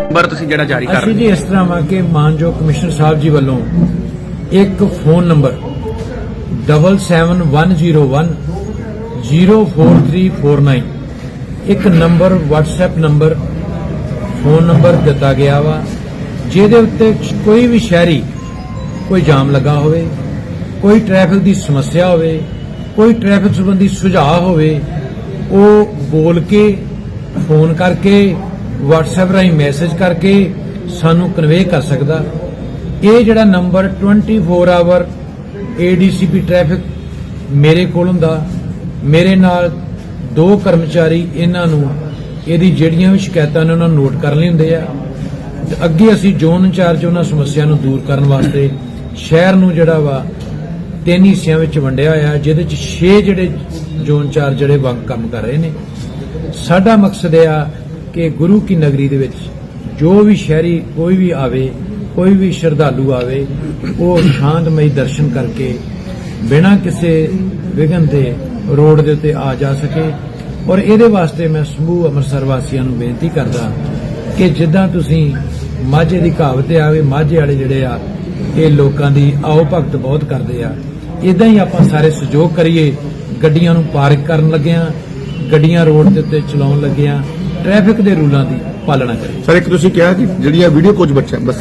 Number ਤੁਸੀਂ ਜਿਹੜਾ ਜਾਰੀ ਕਰ ਅਸੀਂ ਜੀ ਇਸ ਤਰ੍ਹਾਂ ਵਾ ਕਿ ਮਾਨਯੋਗ ਕਮਿਸ਼ਨਰ ਸਾਹਿਬ ਜੀ ਵੱਲੋਂ ਇੱਕ ਫੋਨ ਨੰਬਰ 77101 04349 ਇੱਕ number WhatsApp number phone number ਦਿੱਤਾ ਗਿਆ ਵਾ ਜਿਹਦੇ ਉੱਤੇ ਕੋਈ ਵੀ ਸ਼ਹਿਰੀ ਕੋਈ ਜਾਮ ਲੱਗਾ ਹੋਵੇ, ਕੋਈ ਟ੍ਰੈਫਿਕ ਦੀ ਸਮੱਸਿਆ ਹੋਵੇ, ਕੋਈ ਟ੍ਰੈਫਿਕ ਸੰਬੰਧੀ ਸੁਝਾਅ ਹੋਵੇ, ਉਹ ਬੋਲ ਕੇ ਫੋਨ ਕਰਕੇ, WhatsApp ਰਾਹੀਂ ਮੈਸੇਜ ਕਰਕੇ ਸਾਨੂੰ ਕਨਵੇ ਕਰ ਸਕਦਾ। ਇਹ ਜਿਹੜਾ ਨੰਬਰ 24 ਆਵਰ ADCP ਟ੍ਰੈਫਿਕ ਮੇਰੇ ਕੋਲ ਹੁੰਦਾ, ਮੇਰੇ ਨਾਲ ਦੋ ਕਰਮਚਾਰੀ ਇਹਨਾਂ ਨੂੰ ਇਹਦੀ ਜਿਹੜੀਆਂ ਵੀ ਸ਼ਿਕਾਇਤਾਂ ਨੇ ਉਹਨਾਂ ਨੂੰ ਨੋਟ ਕਰ ਲੈਂਦੇ ਆ। ਅੱਗੇ ਅਸੀਂ ਜ਼ੋਨ ਇੰਚਾਰਜ ਉਹਨਾਂ ਸਮੱਸਿਆ ਨੂੰ ਦੂਰ ਕਰਨ ਵਾਸਤੇ ਸ਼ਹਿਰ ਨੂੰ ਜਿਹੜਾ ਵਾ, ਤਿੰਨ ਹਿੱਸਿਆਂ ਵਿੱਚ ਵੰਡਿਆ ਹੋਇਆ, ਜਿਹਦੇ ਚ 6 ਜਿਹੜੇ ਜ਼ੋਨ ਇੰਚਾਰਜ ਜਿਹੜੇ ਵੰਗ ਕੰਮ ਕਰ ਰਹੇ ਨੇ। ਸਾਡਾ ਮਕਸਦ ਇਹ ਆ ਕਿ ਗੁਰੂ ਕੀ ਨਗਰੀ ਦੇ ਵਿੱਚ ਜੋ ਵੀ ਸ਼ਹਿਰੀ ਕੋਈ ਵੀ ਆਵੇ, ਕੋਈ ਵੀ ਸ਼ਰਧਾਲੂ ਆਵੇ, ਉਹ ਸ਼ਾਂਤਮਈ ਦਰਸ਼ਨ ਕਰਕੇ ਬਿਨਾਂ ਕਿਸੇ ਵਿਘਨ ਦੇ ਰੋਡ ਦੇ ਉੱਤੇ ਆ ਜਾ ਸਕੇ। ਔਰ ਇਹਦੇ ਵਾਸਤੇ ਮੈਂ ਸਮੂਹ ਅੰਮ੍ਰਿਤਸਰ ਵਾਸੀਆਂ ਨੂੰ ਬੇਨਤੀ ਕਰਦਾ ਕਿ ਜਿੱਦਾਂ ਤੁਸੀਂ ਮਾਝੇ ਦੀ ਕਹਾਵਤ ਆਵੇ, ਮਾਝੇ ਵਾਲੇ ਜਿਹੜੇ ਆ ਇਹ ਲੋਕਾਂ ਦੀ ਆਓ ਭਗਤ ਬਹੁਤ ਕਰਦੇ ਆ। ਇਦਾਂ ਹੀ ਆਪਾਂ ਸਾਰੇ ਸਹਿਯੋਗ ਕਰੀਏ। ਗੱਡੀਆਂ ਨੂੰ ਪਾਰਕ ਕਰਨ ਲੱਗਿਆਂ ਗੱਡੀਆਂ ਰੋਡ ਦੇ ਉੱਤੇ ਚਲਾਉਣ ਲੱਗਿਆਂ ਟ੍ਰੈਫਿਕ ਦੇ ਰੂਲਾਂ ਦੀ ਪਾਲਣਾ ਕਰੀਏ। ਸਰ, ਇੱਕ ਤੁਸੀਂ ਕਿਹਾ ਕਿ ਜਿਹੜੀਆਂ ਵੀਡੀਓ ਕੁਝ ਬੱਚੇ ਬਸ